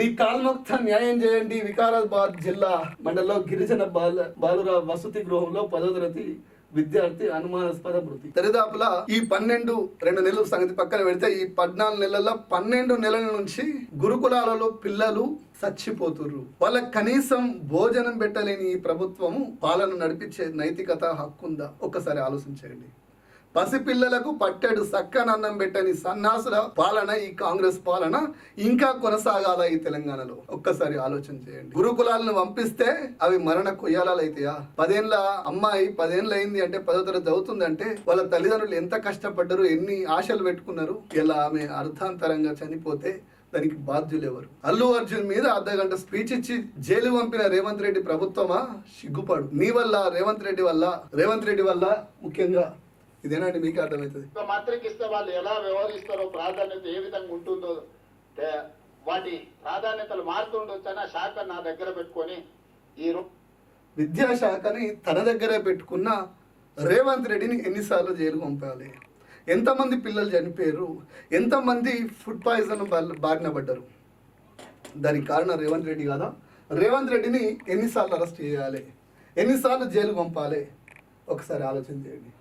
మీ కాల్మొక్త న్యాయం చేయండి. వికారాబాద్ జిల్లా మండలంలో గిరిజన బాల బాలుర వసతి గృహంలో పదో తరగతి విద్యార్థి అనుమానాస్పద మృతి. దరిదాపుల ఈ పన్నెండు రెండు నెలల సంగతి పక్కన పెడితే ఈ పద్నాలుగు నెలల్లో పన్నెండు నెలల నుంచి గురుకులాలలో పిల్లలు చచ్చిపోతుర్రు. వాళ్ళకి కనీసం భోజనం పెట్టలేని ఈ ప్రభుత్వము పాలన నడిపించే నైతికత హక్కుందా? ఒక్కసారి ఆలోచించండి. పసిపిల్లలకు పట్టెడు సక్కనన్నం పెట్టని సన్నాసుల పాలన ఈ కాంగ్రెస్ పాలన ఇంకా కొనసాగాల ఈ తెలంగాణలో. ఒక్కసారి ఆలోచన చేయండి. గురుకులాలను పంపిస్తే అవి మరణ కొయ్యాలలు అయితాయా పదేళ్ళ అమ్మాయి పదేళ్ళు అయింది అంటే పదో తరగతి చదువుతుందంటే వాళ్ళ తల్లిదండ్రులు ఎంత కష్టపడ్డారు ఎన్ని ఆశలు పెట్టుకున్నారు? ఇలా ఆమె అర్థాంతరంగా చనిపోతే దానికి బాధ్యులు ఎవరు అల్లు అర్జున్ మీద అర్ధ గంట స్పీచ్ ఇచ్చి జైలు పంపిన రేవంత్ రెడ్డి ప్రభుత్వమా? సిగ్గుపడు. నీ వల్ల రేవంత్ రెడ్డి వల్ల రేవంత్ రెడ్డి వల్ల ముఖ్యంగా ఇదేనండి మీకు అర్థమవుతుంది? మంత్రికి ఇస్తే వాళ్ళు ఎలా వ్యవహరిస్తారో ప్రాధాన్యత ఏ విధంగా ఉంటుందో వాటి ప్రాధాన్యతలు మారుతుండొచ్చని ఆ శాఖ నా దగ్గర పెట్టుకొని ఈ విద్యాశాఖని తన దగ్గరే పెట్టుకున్న రేవంత్ రెడ్డిని ఎన్నిసార్లు జైలు పంపాలి. ఎంతమంది పిల్లలు చనిపోయారు ఎంతమంది ఫుడ్ పాయిజన్ బారి- బారిన పడ్డారు? దానికి కారణం రేవంత్ రెడ్డి కాదా? రేవంత్ రెడ్డిని ఎన్నిసార్లు అరెస్ట్ చేయాలి? ఎన్నిసార్లు జైలు పంపాలి? ఒకసారి ఆలోచన చేయండి.